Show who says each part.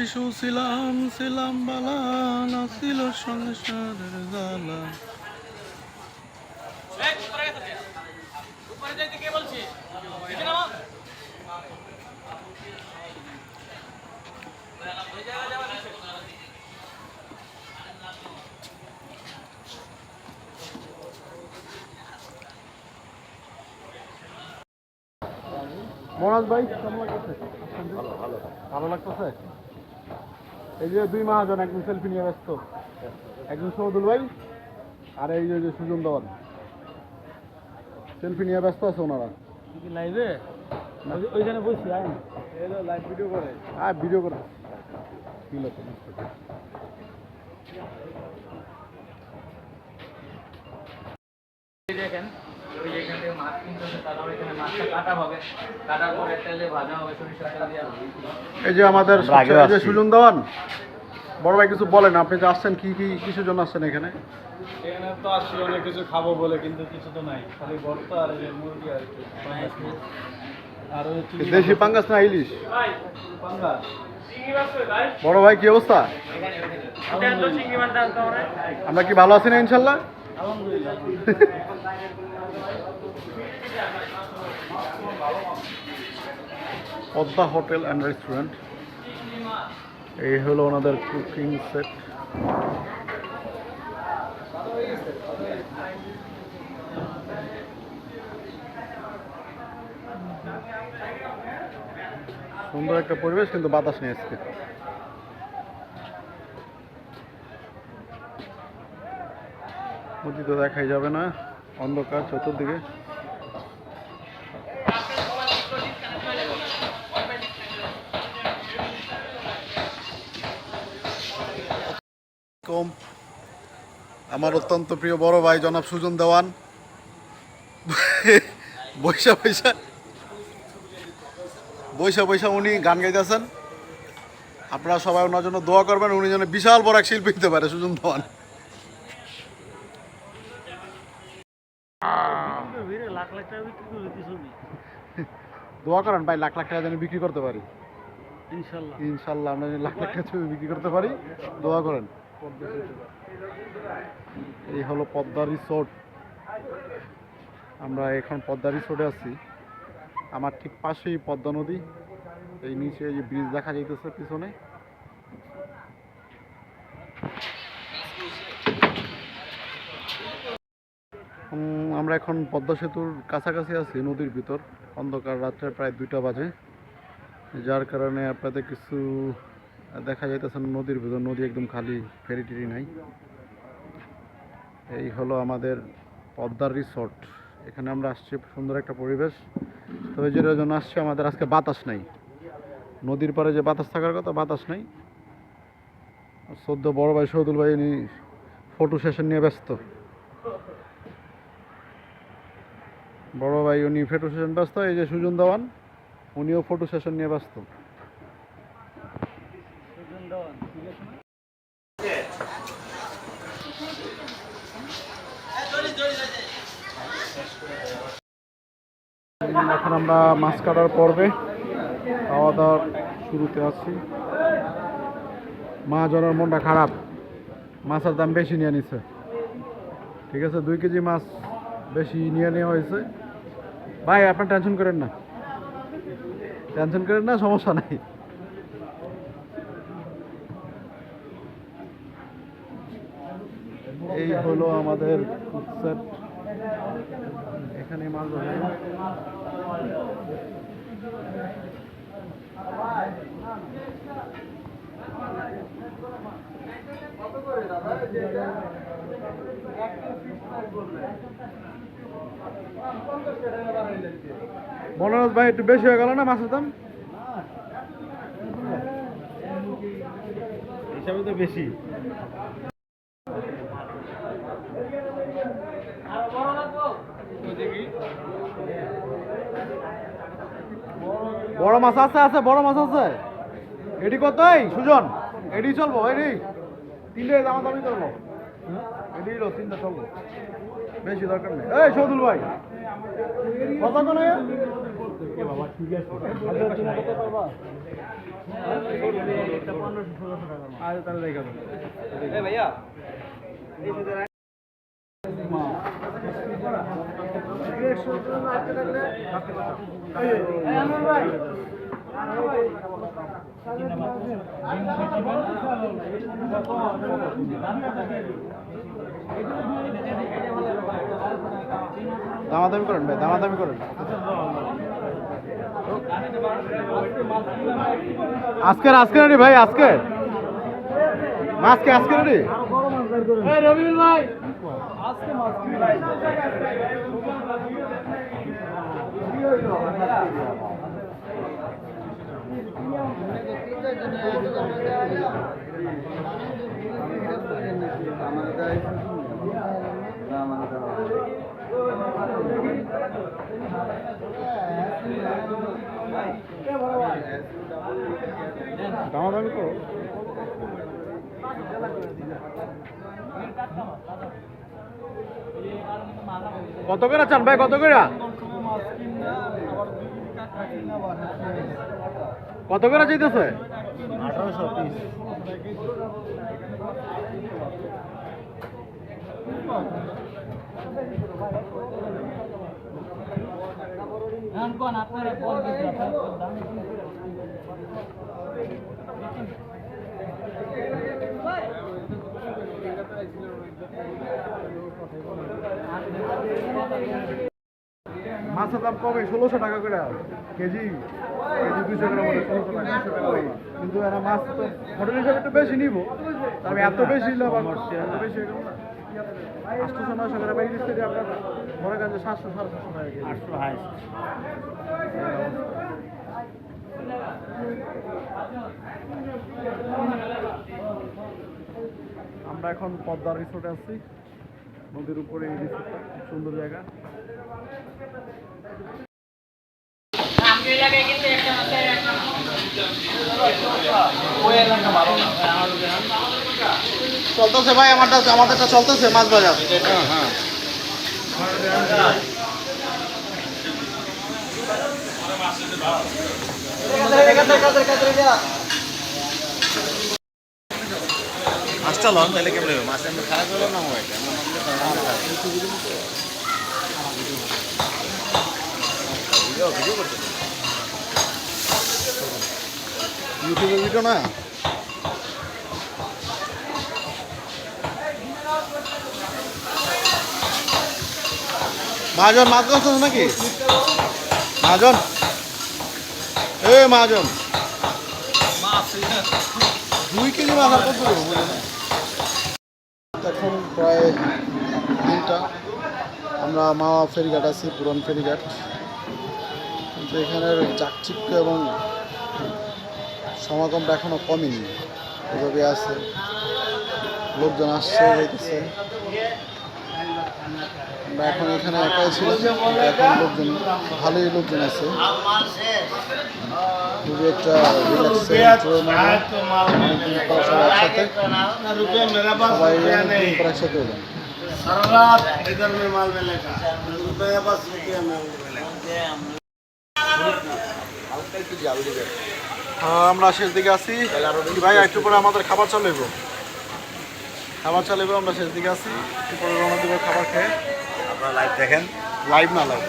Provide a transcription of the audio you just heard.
Speaker 1: শিশু ছিলাম ছিলাম বালা নাছিল সংসারের জ্বালা। মহারাজ ভাই কেমন লাগতেছে ভালো লাগতেছে? এই যে দুই মহাজন একজন সেলফি নিয়ে ব্যস্ত একজন সৌদুল ভাই আর এই যে- সুজন দেওয়ান সেলফি নিয়ে ব্যস্ত আছে ওনারা।
Speaker 2: লাইভে ওইখানে বসি
Speaker 1: লাইভ ভিডিও করে। হ্যাঁ ভিডিও করে। কি লোক
Speaker 2: দেখেন ওই যে এখান থেকে মাছ কিনতেছে তারপর এখানে মাছটা কাটা হবে। কাটার পরে তেলে ভাজা হবে সরিষার তেল দিয়ে
Speaker 1: এই যে আমাদের
Speaker 3: আগেও
Speaker 1: এই যে সুজন দেওয়ান বড় ভাই কিছু বলেন আপনি যে আসছেন কি কি কিসের জন্য আসছেন এখানে?
Speaker 4: এখানে তো আসছি অনেক কিছু খাব বলে কিন্তু কিছু তো নাই। খালি ভর্তা আর মুরগি আর কি আর
Speaker 1: দেশি পাঙ্গাস না ইলিশ? বড় ভাই কি অবস্থা? আমরা কি ভালো আছি না ইনশাল্লাহ?
Speaker 4: আলহামদুলিল্লাহ।
Speaker 1: Padma hotel and restaurant. এই হলো ওনাদের কুকিং সেট। সুন্দর একটা পরিবেশ, কিন্তু বাতাস আজকে। নদী তো দেখাই যাবে না। অন্ধকার চতুর্দিকে। আমার অত্যন্ত প্রিয় বড় ভাই জনাব সুজন দেওয়ান। বৈশা বৈশা। বৈশা বৈশা, উনি গান গাইতেছেন। আপনারা সবাই ওনার জন্য দোয়া করবেন, উনি যেন বিশাল বড় এক শিল্পী হতে পারে সুজন দেওয়ান
Speaker 2: লাখ লাখ টাকা বিক্রি করে দিতে ছবি
Speaker 1: দোয়া করেন ভাই লাখ লাখ টাকা যেন বিক্রি করতে পারি।
Speaker 2: ইনশাল্লাহ।
Speaker 1: ইনশাল্লাহ আমরা লাখ লাখ টাকা ছবি বিক্রি করতে পারি। দোয়া করেন। এই হলো পদ্মা রিসোর্ট। আমরা এখন পদ্মা রিসোর্টে আছি। আমার ঠিক পাশেই পদ্মা নদী। এই নিচে এই যে ব্রিজ দেখা যাইতেছে পিছনে। আমরা এখন পদ্মা সেতুর কাছাকাছি আছি নদীর ভিতর। অন্ধকার রাত্রে প্রায় দুইটা বাজে। যার কারণে আপনাদের কিছু দেখা যাইতেছে নদীর ভিতর। নদী একদম খালি, ফেরি টেরি নাই। এই হলো আমাদের পদ্মার রিসোর্ট। এখানে আমরা আসছি সুন্দর একটা পরিবেশ। তবে যেটার জন্য আসছি, আমাদের আজকে বাতাস নাই। নদীর পাড়ে যে বাতাস থাকার কথা, বাতাস নাই। সদ্য বড় ভাই সৌদুল ভাই ফটো সেশন নিয়ে ব্যস্ত। বড় ভাই উনি ফটো সেশন ব্যস্ত, এই যে সুজন দেওয়ান, উনিও ফটো সেশন নিয়ে ব্যস্ত। এখন আমরা মাছ কাটার পর্বে, খাওয়া দাওয়ার শুরুতে আছি। মা জনের মনটা খারাপ, মাছের দাম বেশি নিয়ে নিছে। ঠিক আছে, দুই কেজি মাছ বেশি নিয়ে নেওয়া হয়েছে। ভাই, আপনার টেনশন করেন না। টেনশন করেন না, সমস্যা নাই। এই হলো আমাদের এখানে মাছ ধরে। মনোজ ভাই একটু বেশি হয়ে গেল না মাছের দাম?
Speaker 4: হিসাবে তো বেশি।
Speaker 1: বড় মাছ আছে আছে বড় মাছ আছে। এডি কত এই সুজন এডি চলবো এডি তিনটে দামা দামি চলবো। লো তিনটে চলবো বেশি দরকার নেই। এই সৌদুল ভাই কত করে
Speaker 4: বাবা ঠিক আছে। আর তাহলে রেখে দেবো
Speaker 2: ভাইয়া।
Speaker 1: দামাদামি করেন ভাই দামাদামি করেন। আজকের আজকে রে ভাই আজকে মাছকে আজকে রে
Speaker 4: রবিউল ভাই আজকে মাছ
Speaker 1: দামাদামি করো। কত করে চান ভাই কত করে? কত করে চাইতেছে?
Speaker 4: আঠারোশো
Speaker 1: মাছের দাম কমে, ষোলোশো টাকা করে। কেজি কেজি দুশো করে ষোলোশো টাকা কিন্তু মাছ তো হোটেল হিসাবে একটু বেশি নিব। তবে এত বেশি নিলে আবার এত বেশি আটশোশো নয়শো করে বাইরে দিচ্ছে আপনার মনে করেন যে সাতশো সাড়ে সাতশো টাকা আটশো হাই। আমরা এখন পদ্মার রিসোর্টে আছি। নদীর উপরে এই রিসোর্টটা খুব সুন্দর জায়গা। চলতেছে ভাই আমারটা আমাদেরটা চলতেছে মাছ বাজার। হ্যাঁ হ্যাঁ
Speaker 3: মাছটা লন তাহলে কেমন হবে? মাছ এমনি খারাপ হলো না হয়?
Speaker 1: ইউটিউবে ভিডিও না? মহাজন, মাছ করছিস নাকি? মহাজন? এ মহাজন। দুই কেজি মাছ আর কত এখন প্রায় তিনটা। আমরা মাওয়া ফেরিঘাট আছি, পুরন ফেরিঘাট। কিন্তু এখানের চাকচিক্য এবং সমাগমটা এখনও কমেনি। এভাবে আছে। লোকজন আসছে আমরা এখন এখানে একাই ছিলাম। এখন লোকজন ভালোই লোকজন আছে। খুবই একটা সবাই একসাথে সবাই একসাথে হ্যাঁ, আমরা শেষ দিকে আছি। ভাই একটু পরে আমাদের খাবার চালাইব খাবার চালাইব আমরা শেষ দিকে আছি। একটু পরে রওনা দেবো খাবার খেয়ে।
Speaker 3: আপনারা লাইভ দেখেন?
Speaker 1: লাইভ না লাইভ